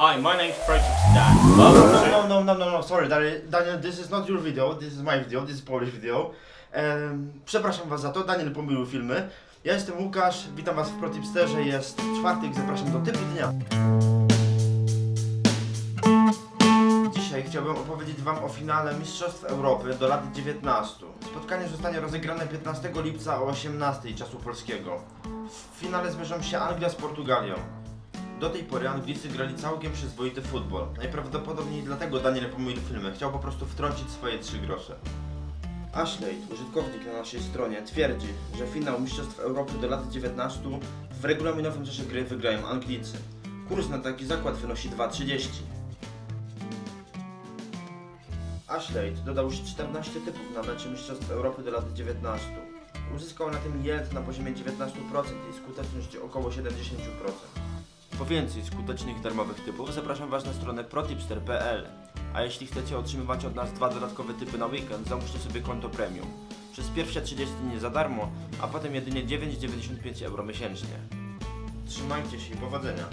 Hi, my name's Project Dan. Welcome to... No, no, no, no, no, sorry, Daniel, Daniel, this is not your video, this is my video, this is Polish video. Em, przepraszam was za to, Daniel pomylił filmy. Ja jestem Łukasz, witam was w ProTipsterze, jest czwartek, zapraszam do typu dnia. Dzisiaj chciałbym opowiedzieć wam o finale Mistrzostw Europy do lat 19. Spotkanie zostanie rozegrane 15 lipca o 18 czasu polskiego. W finale zmierzą się Anglia z Portugalią. Do tej pory Anglicy grali całkiem przyzwoity futbol. Najprawdopodobniej dlatego Daniel pomylił filmy. Chciał po prostu wtrącić swoje trzy grosze. Ashley, użytkownik na naszej stronie, twierdzi, że finał Mistrzostw Europy do lat 19 w regulaminowym czasie gry wygrają Anglicy. Kurs na taki zakład wynosi 2,30. Ashley dodał już 14 typów na mecze Mistrzostw Europy do lat 19. Uzyskał na tym yield na poziomie 19% i skuteczność około 70%. Po więcej skutecznych darmowych typów zapraszam Was na stronę protipster.pl. A jeśli chcecie otrzymywać od nas dwa dodatkowe typy na weekend, załóżcie sobie konto premium. Przez pierwsze 30 dni za darmo, a potem jedynie 9,95 euro miesięcznie. Trzymajcie się i powodzenia.